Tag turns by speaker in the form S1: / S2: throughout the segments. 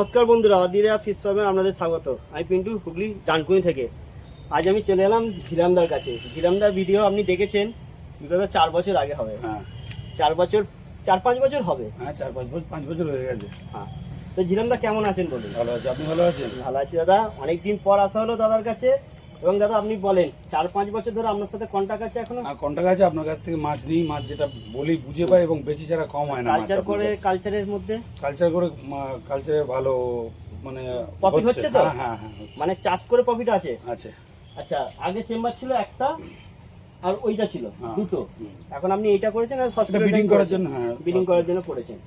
S1: নমস্কার বন্ধুরা আদিরা ফিস ফার্মে আপনাদের স্বাগত। আমি পিন্টু হুগলি ডানকুনি থেকে। আজ আমি চলে এলাম ঝিলামদার কাছে। ঝিলামদার ভিডিও আপনি দেখেছেন বিগত চার বছর আগে হবে।
S2: হ্যাঁ।
S1: চার বছর চার পাঁচ বছর হবে?
S2: হ্যাঁ চার পাঁচ বছর পাঁচ বছর হয়ে গেছে।
S1: হ্যাঁ। তো ঝিলামদা কেমন আছেন বলুন?
S2: ভালো আছে আপনি ভালো আছেন?
S1: ভালো আছি দাদা। অনেকদিন পর আসা হলো দাদার কাছে। এবং দাদা আপনি বলেন চার পাঁচ বছর ধরে আপনার সাথে কন্ট্যাক্ট আছে
S2: এখনও? কন্টাক্ট আছে আপনার কাছ থেকে মাছ নিই মাছ যেটা বলি বুঝে পাই এবং বেশি ছাড়া কম হয় না
S1: কালচার করে কালচারের মধ্যে?
S2: কালচার করে কালচারে ভালো মানে
S1: Profit হচ্ছে। তো?
S2: হ্যাঁ হ্যাঁ হ্যাঁ
S1: মানে চাষ করে প্রফিট আছে?
S2: আছে।
S1: আচ্ছা আগে চেম্বার ছিল একটা আর ওইটা ছিল
S2: হ্যাঁ।
S1: দুটো। এখন আপনি এইটা করেছেন আর
S2: এটা
S1: হসপিটাল
S2: বিডিং করার জন্য হ্যাঁ
S1: বিডিং করার জন্য করেছেন।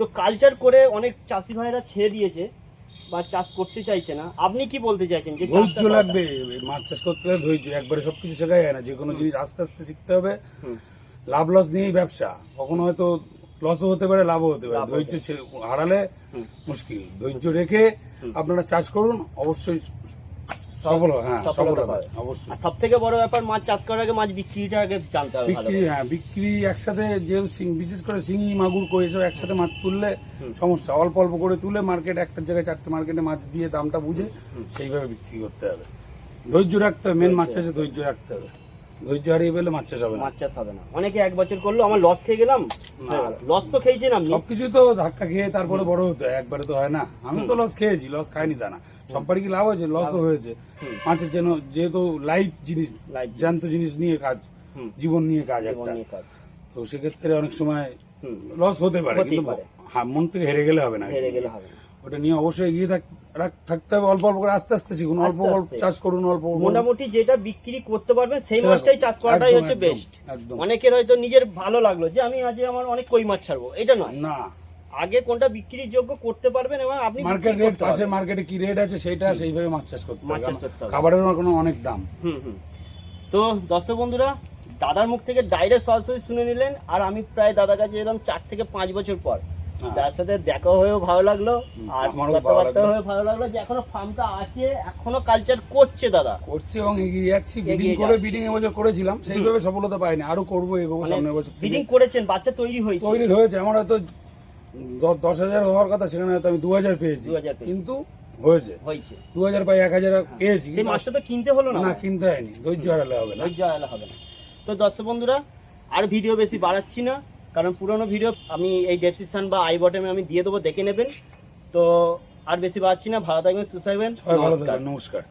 S1: তো কালচার করে অনেক চাষি ভাইরা ছেড়ে দিয়েছে। বা চাষ করতে চাইছে না আপনি কি বলতে চাইছেন যে
S2: ধৈর্য লাগবে মাছ চাষ করতে হলে ধৈর্য একবারে সবকিছু শেখা যায় না যে কোনো জিনিস আস্তে আস্তে শিখতে হবে। লাভ লস নিয়েই ব্যবসা কখনো হয়তো লসও হতে পারে লাভও হতে পারে ধৈর্য হারালে মুশকিল। ধৈর্য রেখে আপনারা চাষ করুন অবশ্যই সফল হ্যাঁ সফল হবে অবশ্যই
S1: আর সব বড় ব্যাপার মাছ চাষ করার আগে মাছ বিক্রিটা আগে জানতে হবে
S2: বিক্রি হ্যাঁ বিক্রি একসাথে বিশেষ করে শিঙি মাগুর কই এসব একসাথে মাছ তুললে সমস্যা। অল্প অল্প করে তুলে মার্কেট একটা জায়গায় চারটে মার্কেটে মাছ দিয়ে দামটা বুঝে সেইভাবে বিক্রি করতে হবে। ধৈর্য রাখতে হবে মেন মাছ চাষে ধৈর্য রাখতে হবে। ধৈর্য হারিয়ে পেলে মাছ চাষ হবে না।
S1: মাছ চাষ হবে না। অনেকে এক বছর করল আমার লস খেয়ে গেলাম। লস তো খেয়েছেন আপনি
S2: সবকিছু তো ধাক্কা খেয়ে তারপরে বড় হতে হয় একবারে তো হয় না। আমি তো লস খেয়েছি লস খাইনি তা না। সব কি লাভ হয়েছে? লসও হয়েছে। মাছের যেন যেহেতু লাইফ জিনিস জ্যান্ত জিনিস নিয়ে কাজ। জীবন নিয়ে কাজ একটা। তো সেক্ষেত্রে অনেক সময়। লস হতে পারে কিন্তু হ্যাঁ, মন থেকে হেরে গেলে হবে না।
S1: হেরে গেলে হবে না।
S2: ওটা নিয়ে অবশ্যই এগিয়ে থাক- থাকতে হবে অল্প অল্প করে আস্তে আস্তে শিখুন অল্প অল্প চাষ করুন অল্প
S1: মোটামুটি যেটা বিক্রি করতে পারবেন সেই মাছটাই চাষ করাটাই হচ্ছে বেস্ট অনেকের হয়তো নিজের ভালো লাগল যে আমি আজ আমার অনেক কই মাছ ছাড়বো এটা নয়।
S2: না।
S1: আগে কোনটা বিক্রির যোগ্য করতে পারবেন এবং আপনি
S2: মার্কেট রেট পাশে মার্কেটে কি রেট আছে সেটা সেইভাবে মাছ চাষ করতে
S1: মাছ চাষ করতে।
S2: খাবারের কোনো অনেক দাম।
S1: হুম হুম। তো দর্শক বন্ধুরা দাদার মুখ থেকে ডাইরেক্ট সরাসরি শুনে নিলেন আর আমি প্রায় দাদার কাছে এলাম চার থেকে পাঁচ বছর পর। তার সাথে দেখা হয়েও ভালো লাগল আর কথাবার্তা হয়ে ভালো লাগল যে এখনও ফার্মটা আছে এখনও কালচার করছে দাদা।
S2: করছি এবং এগিয়ে যাচ্ছি বিডিং করে। বিডিং এবছর করেছিলাম সেইভাবে সফলতা পাইনি আরও করব এগোবো সামনের বছর
S1: ফিডিং করেছেন বাচ্চা তৈরি হয়েছে।
S2: তৈরি হয়েছে আমার হয়তো দশ হাজার হওয়ার কথা সেখানে হয়তো আমি দু হাজার পেয়েছি। কিন্তু হয়েছে।
S1: হয়েছে।
S2: দু হাজার পাই এক হাজার পেয়েছি
S1: সেই মাছটা তো কিনতে হলো না।
S2: না কিনতে হয়নি ধৈর্য হারালে হবে না।
S1: ধৈর্য হারালে হবে না। তো দর্শক বন্ধুরা আর ভিডিও বেশি বাড়াচ্ছি না। কারণ পুরনো ভিডিও আমি এই ডেসক্রিপশন বা আই বটমে আমি দিয়ে দেবো দেখে নেবেন। তো আর বেশি বাড়ছি না। ভালো থাকবেন সুস্থ
S2: থাকবেন। নমস্কার।
S1: নমস্কার।